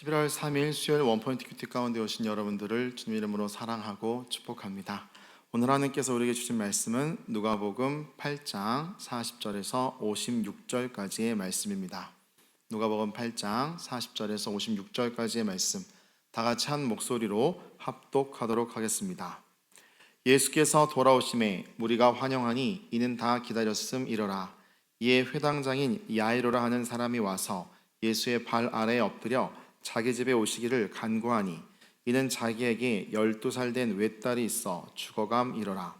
11월 3일 수요일 원포인트 큐티 가운데 오신 여러분들을 주님 이름으로 사랑하고 축복합니다. 오늘 하나님께서 우리에게 주신 말씀은 누가복음 8장 40절에서 56절까지의 말씀입니다. 누가복음 8장 40절에서 56절까지의 말씀 다 같이 한 목소리로 합독하도록 하겠습니다. 예수께서 돌아오심에 무리가 환영하니 이는 다 기다렸음 이러라. 이에 회당장인 야이로라 하는 사람이 와서 예수의 발 아래에 엎드려 자기 집에 오시기를 간구하니 이는 자기에게 열두 살 된 외딸이 있어 죽어감 이러라.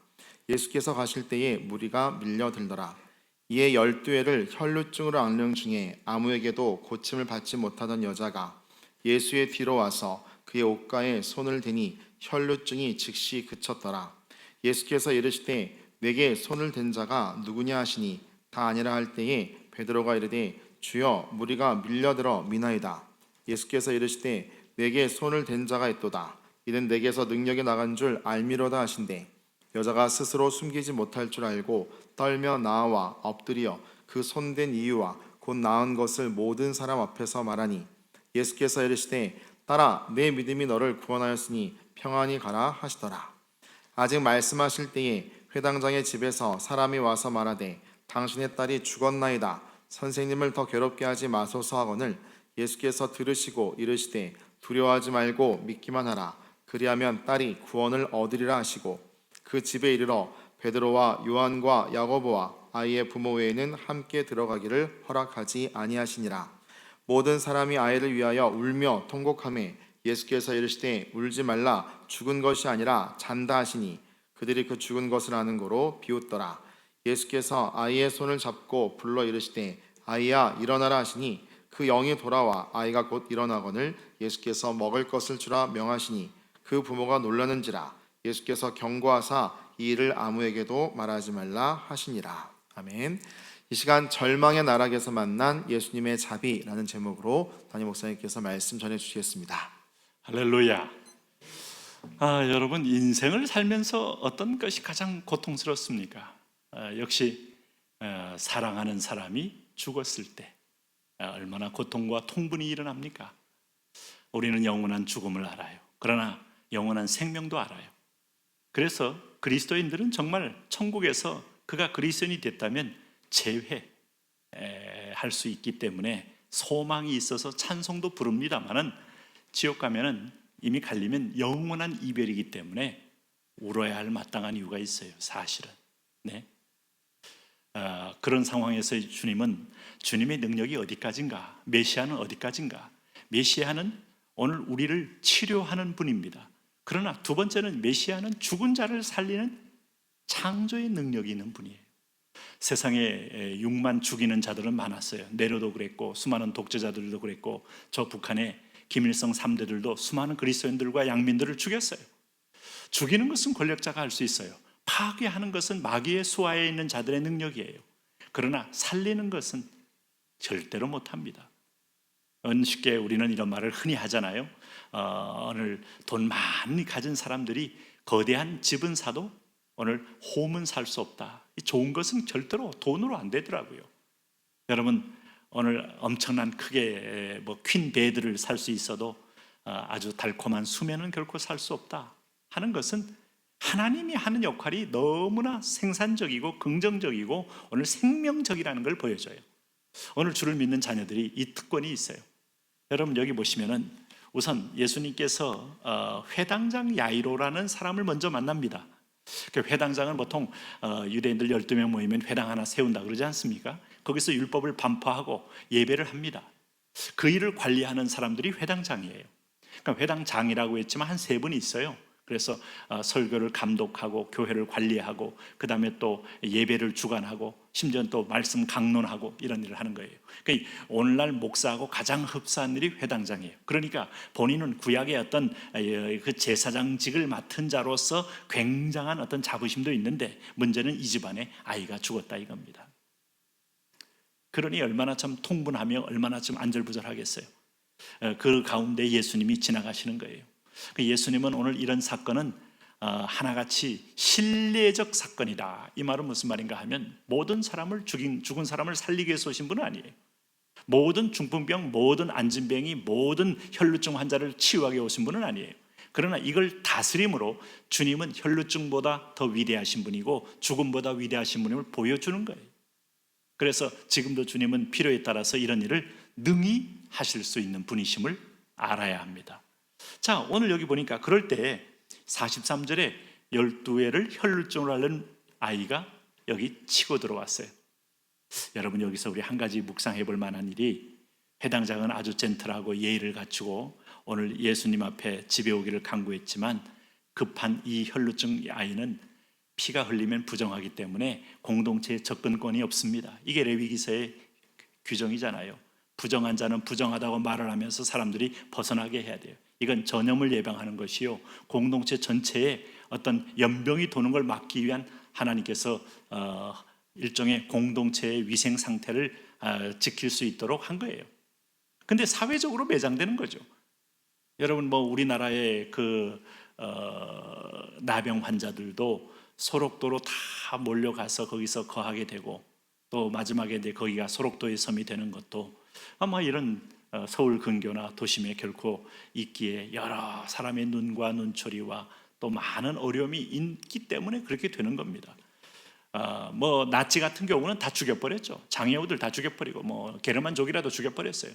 예수께서 가실 때에 무리가 밀려들더라. 이에 열두 해를 혈루증으로 앓는 중에 아무에게도 고침을 받지 못하던 여자가 예수의 뒤로 와서 그의 옷가에 손을 대니 혈루증이 즉시 그쳤더라. 예수께서 이르시되 내게 손을 댄 자가 누구냐 하시니 다 아니라 할 때에 베드로가 이르되 주여 무리가 밀려들어 미나이다. 예수께서 이르시되 내게 손을 댄 자가 있도다. 이는 내게서 능력이 나간 줄 알미로다 하신대. 여자가 스스로 숨기지 못할 줄 알고 떨며 나와 엎드려 그 손댄 이유와 곧 나은 것을 모든 사람 앞에서 말하니 예수께서 이르시되 따라 내 믿음이 너를 구원하였으니 평안히 가라 하시더라. 아직 말씀하실 때에 회당장의 집에서 사람이 와서 말하되 당신의 딸이 죽었나이다. 선생님을 더 괴롭게 하지 마소서 하거늘 예수께서 들으시고 이르시되 두려워하지 말고 믿기만 하라. 그리하면 딸이 구원을 얻으리라 하시고 그 집에 이르러 베드로와 요한과 야고보와 아이의 부모 외에는 함께 들어가기를 허락하지 아니하시니라. 모든 사람이 아이를 위하여 울며 통곡하며 예수께서 이르시되 울지 말라 죽은 것이 아니라 잔다 하시니 그들이 그 죽은 것을 아는 거로 비웃더라. 예수께서 아이의 손을 잡고 불러 이르시되 아이야 일어나라 하시니 그 영이 돌아와 아이가 곧 일어나거늘 예수께서 먹을 것을 주라 명하시니 그 부모가 놀라는지라 예수께서 경고하사 이 일을 아무에게도 말하지 말라 하시니라 아멘. 이 시간 절망의 나락에서 만난 예수님의 자비라는 제목으로 담임 목사님께서 말씀 전해 주시겠습니다. 할렐루야. 아, 여러분 인생을 살면서 어떤 것이 가장 고통스럽습니까? 아, 역시 어, 사랑하는 사람이 죽었을 때 아, 얼마나 고통과 통분이 일어납니까? 우리는 영원한 죽음을 알아요. 그러나 영원한 생명도 알아요. 그래서 그리스도인들은 정말 천국에서 그가 그리스도인이 됐다면 재회할 수 있기 때문에 소망이 있어서 찬송도 부릅니다만은 지옥 가면은 이미 갈리면 영원한 이별이기 때문에 울어야 할 마땅한 이유가 있어요. 사실은. 네. 아, 그런 상황에서 주님은 주님의 능력이 어디까지인가? 메시아는 어디까지인가? 메시아는 오늘 우리를 치료하는 분입니다. 그러나 두 번째는 메시아는 죽은 자를 살리는 창조의 능력이 있는 분이에요. 세상에 6만 죽이는 자들은 많았어요. 네로도 그랬고 수많은 독재자들도 그랬고 저 북한의 김일성 3대들도 수많은 그리스도인들과 양민들을 죽였어요. 죽이는 것은 권력자가 할 수 있어요. 파괴하는 것은 마귀의 수하에 있는 자들의 능력이에요. 그러나 살리는 것은 절대로 못합니다. 쉽게 우리는 이런 말을 흔히 하잖아요. 어, 오늘 돈 많이 가진 사람들이 거대한 집은 사도 오늘 홈은 살 수 없다. 좋은 것은 절대로 돈으로 안 되더라고요. 여러분 오늘 엄청난 크게 뭐 퀸 베드를 살 수 있어도 어, 아주 달콤한 수면은 결코 살 수 없다 하는 것은 하나님이 하는 역할이 너무나 생산적이고 긍정적이고 오늘 생명적이라는 걸 보여줘요. 오늘 주를 믿는 자녀들이 이 특권이 있어요. 여러분 여기 보시면은 우선 예수님께서 어, 회당장 야이로라는 사람을 먼저 만납니다. 그 회당장은 보통 어, 유대인들 12명 모이면 회당 하나 세운다 그러지 않습니까? 거기서 율법을 반포하고 예배를 합니다. 그 일을 관리하는 사람들이 회당장이에요. 그러니까 회당장이라고 했지만 한 세 분이 있어요. 그래서 어, 설교를 감독하고 교회를 관리하고 그 다음에 또 예배를 주관하고 심지어 또 말씀 강론하고 이런 일을 하는 거예요. 그러니까 오늘날 목사하고 가장 흡사한 일이 회당장이에요. 그러니까 본인은 구약의 어떤 어, 그 제사장직을 맡은 자로서 굉장한 어떤 자부심도 있는데 문제는 이 집안에 아이가 죽었다 이겁니다. 그러니 얼마나 참 통분하며 얼마나 좀 안절부절하겠어요. 어, 그 가운데 예수님이 지나가시는 거예요. 그 예수님은 오늘 이런 사건은 어, 하나같이 신뢰적 사건이다. 이 말은 무슨 말인가 하면 모든 사람을 죽인 죽은 사람을 살리기 위해서 오신 분은 아니에요. 모든 중풍병, 모든 안진병이 모든 혈루증 환자를 치유하게 오신 분은 아니에요. 그러나 이걸 다스림으로 주님은 혈루증보다 더 위대하신 분이고 죽음보다 위대하신 분임을 보여주는 거예요. 그래서 지금도 주님은 필요에 따라서 이런 일을 능히 하실 수 있는 분이심을 알아야 합니다. 자, 오늘 여기 보니까 그럴 때 43절에 12회를 혈루증으로 앓는 아이가 여기 치고 들어왔어요. 여러분 여기서 우리 한 가지 묵상해 볼 만한 일이 회당장은 아주 젠틀하고 예의를 갖추고 오늘 예수님 앞에 집에 오기를 강구했지만 급한 이 혈루증 아이는 피가 흘리면 부정하기 때문에 공동체에 접근권이 없습니다. 이게 레위기서의 규정이잖아요. 부정한 자는 부정하다고 말을 하면서 사람들이 벗어나게 해야 돼요. 이건 전염을 예방하는 것이요. 공동체 전체에 어떤 연병이 도는 걸 막기 위한 하나님께서 어, 일종의 공동체의 위생 상태를 어, 지킬 수 있도록 한 거예요. 근데 사회적으로 매장되는 거죠. 여러분 뭐 우리나라의 그 어, 나병 환자들도 소록도로 다 몰려가서 거기서 거하게 되고 또 마지막에 거기가 소록도의 섬이 되는 것도 아마 이런 어, 서울 근교나 도심에 결코 있기에 여러 사람의 눈과 눈초리와 또 많은 어려움이 있기 때문에 그렇게 되는 겁니다. 아, 뭐 나치 같은 경우는 다 죽여버렸죠. 장애우들 다 죽여버리고 뭐 게르만족이라도 죽여버렸어요.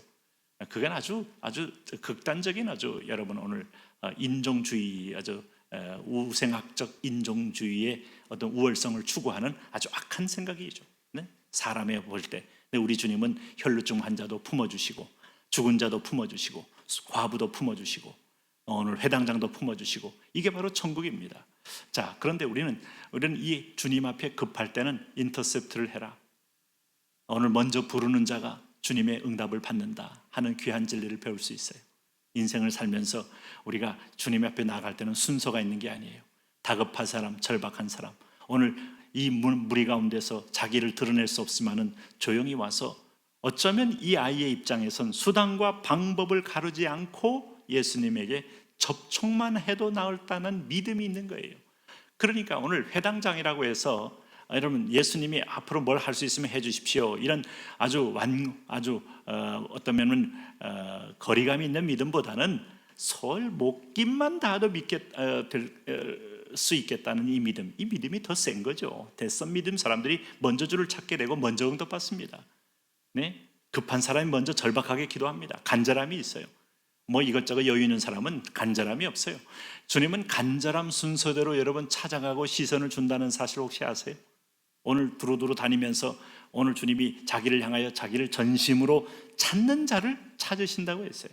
그건 아주 아주 극단적인 아주 여러분 오늘 어, 인종주의 아주 에, 우생학적 인종주의의 어떤 우월성을 추구하는 아주 악한 생각이죠. 네? 사람의 볼 때. 우리 주님은 혈루증 환자도 품어주시고 죽은 자도 품어주시고 과부도 품어주시고 오늘 회당장도 품어주시고 이게 바로 천국입니다. 자 그런데 우리는 우리는 이 주님 앞에 급할 때는 인터셉트를 해라. 오늘 먼저 부르는 자가 주님의 응답을 받는다 하는 귀한 진리를 배울 수 있어요. 인생을 살면서 우리가 주님 앞에 나갈 때는 순서가 있는 게 아니에요. 다급한 사람, 절박한 사람. 오늘 이 무리 가운데서 자기를 드러낼 수 없지만은 조용히 와서 어쩌면 이 아이의 입장에선 수단과 방법을 가르지 않고 예수님에게 접촉만 해도 나을다는 믿음이 있는 거예요. 그러니까 오늘 회당장이라고 해서 아, 여러분 예수님이 앞으로 뭘 할 수 있으면 해주십시오. 이런 아주 완 아주 어, 어떤 면은 어, 거리감이 있는 믿음보다는 솔 목김만 닿아도 믿겠 어, 될, 어, 수 있겠다는 이 믿음, 이 믿음이 더 센 거죠. 대선 믿음 사람들이 먼저 주를 찾게 되고 먼저 응답받습니다. 네, 급한 사람이 먼저 절박하게 기도합니다. 간절함이 있어요. 뭐 이것저것 여유 있는 사람은 간절함이 없어요. 주님은 간절함 순서대로 여러분 찾아가고 시선을 준다는 사실 혹시 아세요? 오늘 두루두루 다니면서 오늘 주님이 자기를 향하여 자기를 전심으로 찾는 자를 찾으신다고 했어요.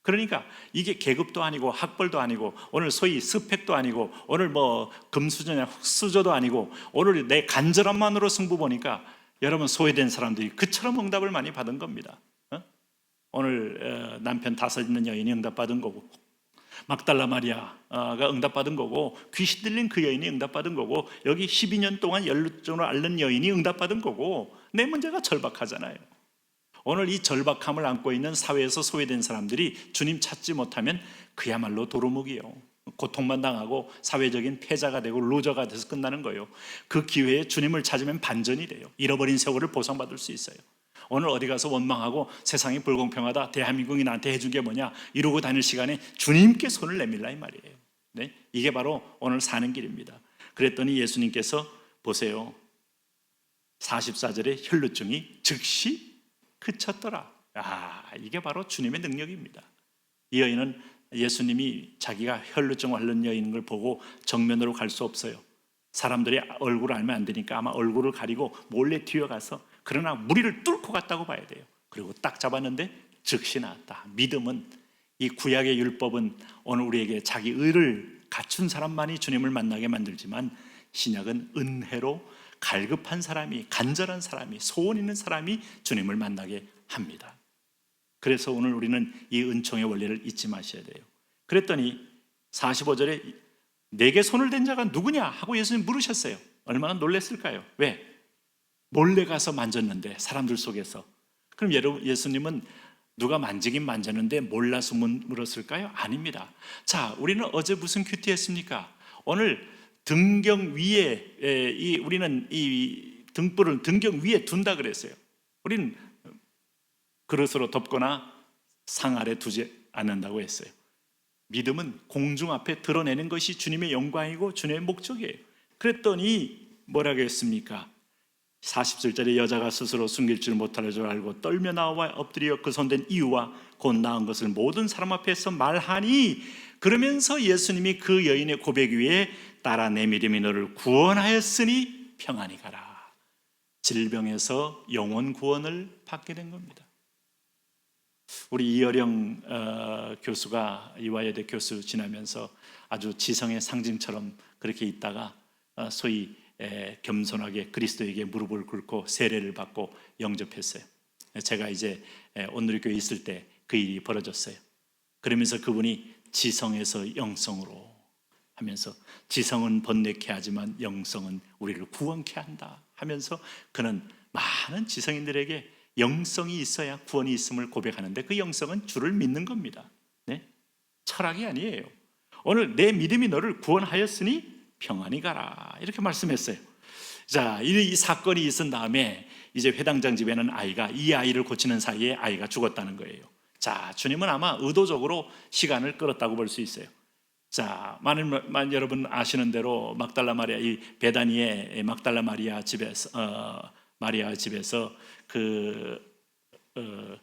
그러니까 이게 계급도 아니고 학벌도 아니고 오늘 소위 스펙도 아니고 오늘 뭐 금수저냐 흑수저도 아니고 오늘 내 간절함만으로 승부 보니까 여러분 소외된 사람들이 그처럼 응답을 많이 받은 겁니다. 어? 오늘 어, 남편 다섯 있는 여인이 응답받은 거고 막달라 마리아가 응답받은 거고 귀신 들린 그 여인이 응답받은 거고 여기 12년 동안 연루증으로 앓는 여인이 응답받은 거고 내 문제가 절박하잖아요. 오늘 이 절박함을 안고 있는 사회에서 소외된 사람들이 주님 찾지 못하면 그야말로 도루묵이요. 고통만 당하고 사회적인 패자가 되고 루저가 돼서 끝나는 거예요. 그 기회에 주님을 찾으면 반전이 돼요. 잃어버린 세월을 보상받을 수 있어요. 오늘 어디 가서 원망하고 세상이 불공평하다. 대한민국이 나한테 해준 게 뭐냐? 이러고 다닐 시간에 주님께 손을 내밀라 이 말이에요. 네? 이게 바로 오늘 사는 길입니다. 그랬더니 예수님께서 보세요. 44절에 혈루증이 즉시 그쳤더라. 아, 이게 바로 주님의 능력입니다. 이 여인은 예수님이 자기가 혈루증 앓는 여인인 걸 보고 정면으로 갈 수 없어요. 사람들이 얼굴을 알면 안 되니까 아마 얼굴을 가리고 몰래 뛰어가서 그러나 무리를 뚫고 갔다고 봐야 돼요. 그리고 딱 잡았는데 즉시 나왔다. 믿음은 이 구약의 율법은 오늘 우리에게 자기 의를 갖춘 사람만이 주님을 만나게 만들지만 신약은 은혜로 갈급한 사람이 간절한 사람이 소원 있는 사람이 주님을 만나게 합니다. 그래서 오늘 우리는 이 은총의 원리를 잊지 마셔야 돼요. 그랬더니 45절에 내게 손을 댄 자가 누구냐 하고 예수님 물으셨어요. 얼마나 놀랬을까요? 왜? 몰래 가서 만졌는데 사람들 속에서. 그럼 예수님은 누가 만지긴 만졌는데 몰라서 물었을까요? 아닙니다. 자, 우리는 어제 무슨 큐티 했습니까? 오늘 등경 위에 우리는 이 등불을 등경 위에 둔다 그랬어요. 우리는 그릇으로 덮거나 상 아래 두지 않는다고 했어요. 믿음은 공중 앞에 드러내는 것이 주님의 영광이고 주님의 목적이에요. 그랬더니 뭐라고 했습니까? 40절짜리 여자가 스스로 숨길 줄 못할 줄 알고 떨며 나와 엎드려 그 손댄 이유와 곧 나은 것을 모든 사람 앞에서 말하니 그러면서 예수님이 그 여인의 고백 위에 따라 내 믿음이 너를 구원하였으니 평안히 가라. 질병에서 영원 구원을 받게 된 겁니다. 우리 이어령 어, 교수가 이화여대 교수 지나면서 아주 지성의 상징처럼 그렇게 있다가 어, 소위 에, 겸손하게 그리스도에게 무릎을 꿇고 세례를 받고 영접했어요. 제가 이제 에, 온누리교회 있을 때 그 일이 벌어졌어요. 그러면서 그분이 지성에서 영성으로 하면서 지성은 번뇌케 하지만 영성은 우리를 구원케 한다 하면서 그는 많은 지성인들에게 영성이 있어야 구원이 있음을 고백하는데 그 영성은 주를 믿는 겁니다. 네? 철학이 아니에요. 오늘 내 믿음이 너를 구원하였으니 평안히 가라 이렇게 말씀했어요. 자, 이, 이 사건이 있은 다음에 이제 회당장 집에는 아이가 이 아이를 고치는 사이에 아이가 죽었다는 거예요. 자, 주님은 아마 의도적으로 시간을 끌었다고 볼 수 있어요. 자, 많은 많은 여러분 아시는 대로 막달라 마리아 이 베다니의 막달라 마리아 집에서 어, 마리아 집에서 그 어,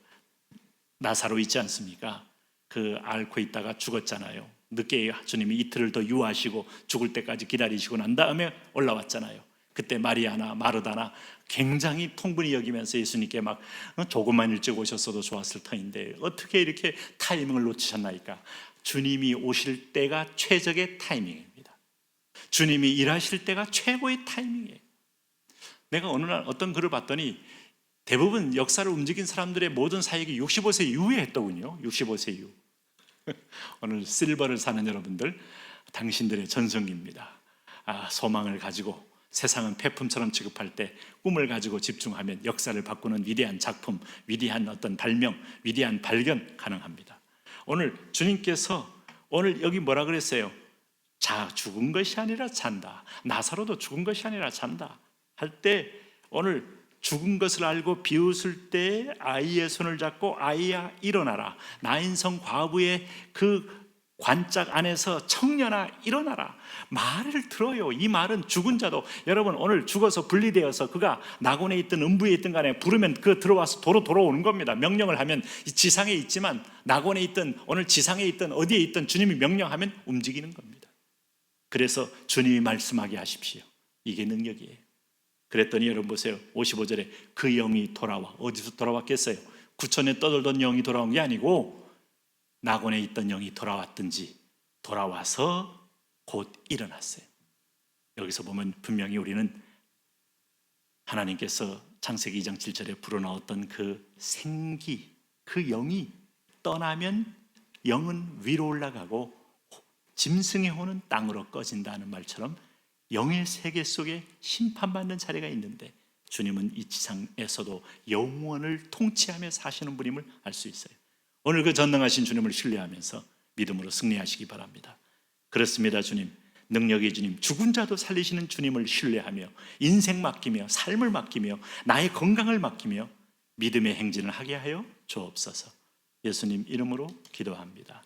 나사로 있지 않습니까? 그 앓고 있다가 죽었잖아요. 늦게 주님이 이틀을 더 유하시고 죽을 때까지 기다리시고 난 다음에 올라왔잖아요. 그때 마리아나 마르다나 굉장히 통분히 여기면서 예수님께 막 어, 조금만 일찍 오셨어도 좋았을 터인데 어떻게 이렇게 타이밍을 놓치셨나이까? 주님이 오실 때가 최적의 타이밍입니다. 주님이 일하실 때가 최고의 타이밍이에요. 내가 어느 날 어떤 글을 봤더니 대부분 역사를 움직인 사람들의 모든 사역이 65세 이후에 했더군요. 65세 이후. 오늘 실버를 사는 여러분들, 당신들의 전성기입니다. 아, 소망을 가지고 세상은 폐품처럼 취급할 때 꿈을 가지고 집중하면 역사를 바꾸는 위대한 작품, 위대한 어떤 발명, 위대한 발견 가능합니다. 오늘 주님께서 오늘 여기 뭐라 그랬어요? 자, 죽은 것이 아니라 잔다. 나사로도 죽은 것이 아니라 잔다. 할 때 오늘 죽은 것을 알고 비웃을 때 아이의 손을 잡고 아이야 일어나라. 나인성 과부의 그 관짝 안에서 청년아 일어나라. 말을 들어요. 이 말은 죽은 자도 여러분 오늘 죽어서 분리되어서 그가 낙원에 있든 음부에 있든 간에 부르면 그 들어와서 도로 돌아오는 겁니다. 명령을 하면 이 지상에 있지만 낙원에 있든 오늘 지상에 있든 어디에 있든 주님이 명령하면 움직이는 겁니다. 그래서 주님이 말씀하게 하십시오. 이게 능력이에요. 그랬더니 여러분 보세요. 55절에 그 영이 돌아와. 어디서 돌아왔겠어요? 구천에 떠돌던 영이 돌아온 게 아니고 낙원에 있던 영이 돌아왔든지 돌아와서 곧 일어났어요. 여기서 보면 분명히 우리는 하나님께서 창세기 2장 7절에 불어넣었던 그 생기, 그 영이 떠나면 영은 위로 올라가고 짐승의 혼은 땅으로 꺼진다는 말처럼 영의 세계 속에 심판받는 자리가 있는데 주님은 이 지상에서도 영원을 통치하며 사시는 분임을 알 수 있어요. 오늘 그 전능하신 주님을 신뢰하면서 믿음으로 승리하시기 바랍니다. 그렇습니다, 주님. 능력의 주님, 죽은 자도 살리시는 주님을 신뢰하며 인생 맡기며 삶을 맡기며 나의 건강을 맡기며 믿음의 행진을 하게 하여 주옵소서. 예수님 이름으로 기도합니다.